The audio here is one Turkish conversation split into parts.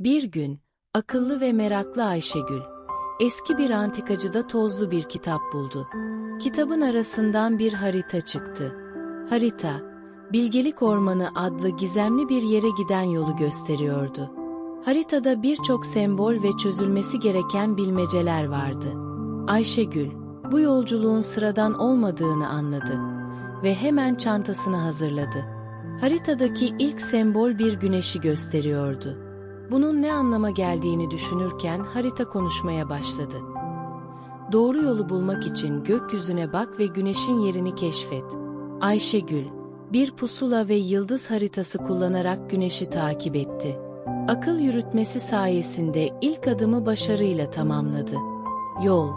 Bir gün, akıllı ve meraklı Ayşegül, eski bir antikacıda tozlu bir kitap buldu. Kitabın arasından bir harita çıktı. Harita, Bilgelik Ormanı adlı gizemli bir yere giden yolu gösteriyordu. Haritada birçok sembol ve çözülmesi gereken bilmeceler vardı. Ayşegül, bu yolculuğun sıradan olmadığını anladı ve hemen çantasını hazırladı. Haritadaki ilk sembol bir güneşi gösteriyordu. Bunun ne anlama geldiğini düşünürken harita konuşmaya başladı. Doğru yolu bulmak için gökyüzüne bak ve güneşin yerini keşfet. Ayşegül, bir pusula ve yıldız haritası kullanarak güneşi takip etti. Akıl yürütmesi sayesinde ilk adımı başarıyla tamamladı. Yol,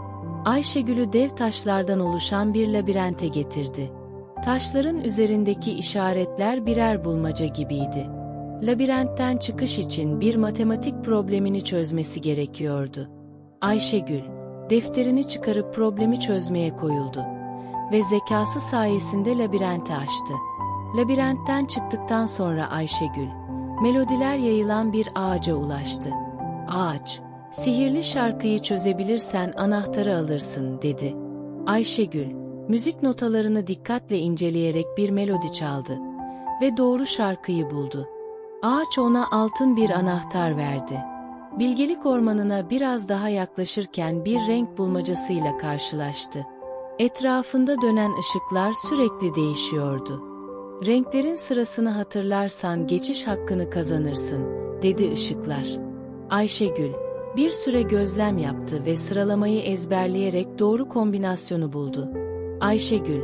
Ayşegül'ü dev taşlardan oluşan bir labirente getirdi. Taşların üzerindeki işaretler birer bulmaca gibiydi. Labirentten çıkış için bir matematik problemini çözmesi gerekiyordu. Ayşegül, defterini çıkarıp problemi çözmeye koyuldu ve zekası sayesinde labirenti aştı. Labirentten çıktıktan sonra Ayşegül, melodiler yayılan bir ağaca ulaştı. Ağaç, sihirli şarkıyı çözebilirsen anahtarı alırsın dedi. Ayşegül, müzik notalarını dikkatle inceleyerek bir melodi çaldı ve doğru şarkıyı buldu. Ağaç ona altın bir anahtar verdi. Bilgelik ormanına biraz daha yaklaşırken bir renk bulmacasıyla karşılaştı. Etrafında dönen ışıklar sürekli değişiyordu. Renklerin sırasını hatırlarsan geçiş hakkını kazanırsın, dedi ışıklar. Ayşegül, bir süre gözlem yaptı ve sıralamayı ezberleyerek doğru kombinasyonu buldu. Ayşegül,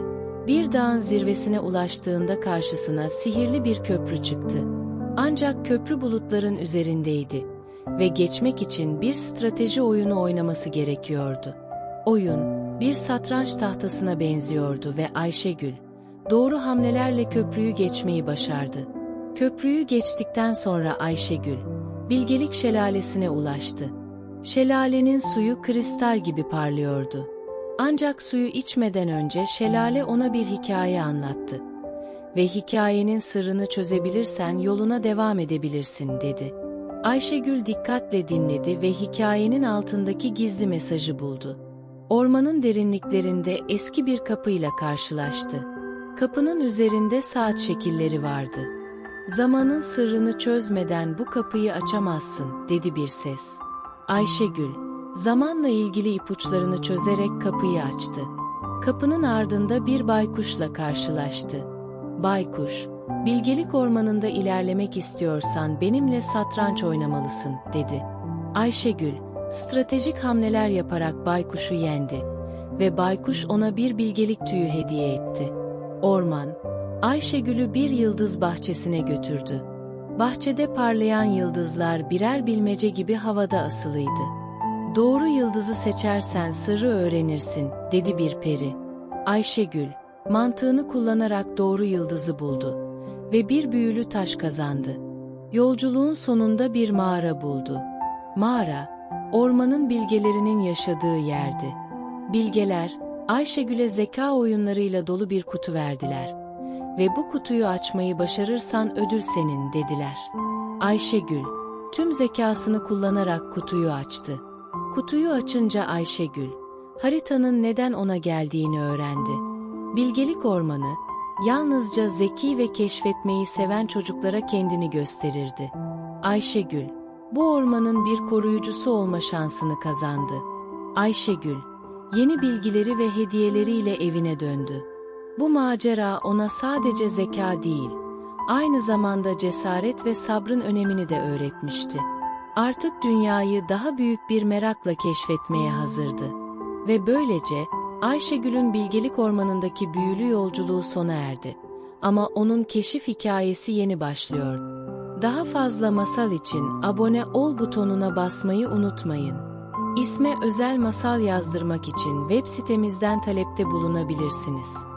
bir dağın zirvesine ulaştığında karşısına sihirli bir köprü çıktı. Ancak köprü bulutların üzerindeydi ve geçmek için bir strateji oyunu oynaması gerekiyordu. Oyun, bir satranç tahtasına benziyordu ve Ayşegül, doğru hamlelerle köprüyü geçmeyi başardı. Köprüyü geçtikten sonra Ayşegül, Bilgelik Şelalesi'ne ulaştı. Şelalenin suyu kristal gibi parlıyordu. Ancak suyu içmeden önce şelale ona bir hikaye anlattı. Ve hikayenin sırrını çözebilirsen yoluna devam edebilirsin dedi. Ayşegül dikkatle dinledi ve hikayenin altındaki gizli mesajı buldu. Ormanın derinliklerinde eski bir kapıyla karşılaştı. Kapının üzerinde saat şekilleri vardı. Zamanın sırrını çözmeden bu kapıyı açamazsın, dedi bir ses. Ayşegül, zamanla ilgili ipuçlarını çözerek kapıyı açtı. Kapının ardında bir baykuşla karşılaştı. Baykuş, bilgelik ormanında ilerlemek istiyorsan benimle satranç oynamalısın, dedi. Ayşegül, stratejik hamleler yaparak baykuşu yendi ve baykuş ona bir bilgelik tüyü hediye etti. Orman, Ayşegül'ü bir yıldız bahçesine götürdü. Bahçede parlayan yıldızlar birer bilmece gibi havada asılıydı. Doğru yıldızı seçersen sırrı öğrenirsin, dedi bir peri. Ayşegül, mantığını kullanarak doğru yıldızı buldu ve bir büyülü taş kazandı. Yolculuğun sonunda bir mağara buldu. Mağara, ormanın bilgelerinin yaşadığı yerdi. Bilgeler, Ayşegül'e zeka oyunlarıyla dolu bir kutu verdiler ve bu kutuyu açmayı başarırsan ödül senin dediler. Ayşegül, tüm zekasını kullanarak kutuyu açtı. Kutuyu açınca Ayşegül, haritanın neden ona geldiğini öğrendi. Bilgelik ormanı, yalnızca zeki ve keşfetmeyi seven çocuklara kendini gösterirdi. Ayşegül, bu ormanın bir koruyucusu olma şansını kazandı. Ayşegül, yeni bilgileri ve hediyeleriyle evine döndü. Bu macera ona sadece zeka değil, aynı zamanda cesaret ve sabrın önemini de öğretmişti. Artık dünyayı daha büyük bir merakla keşfetmeye hazırdı. Ve böylece Ayşegül'ün bilgelik ormanındaki büyülü yolculuğu sona erdi. Ama onun keşif hikayesi yeni başlıyor. Daha fazla masal için abone ol butonuna basmayı unutmayın. İsme özel masal yazdırmak için web sitemizden talepte bulunabilirsiniz.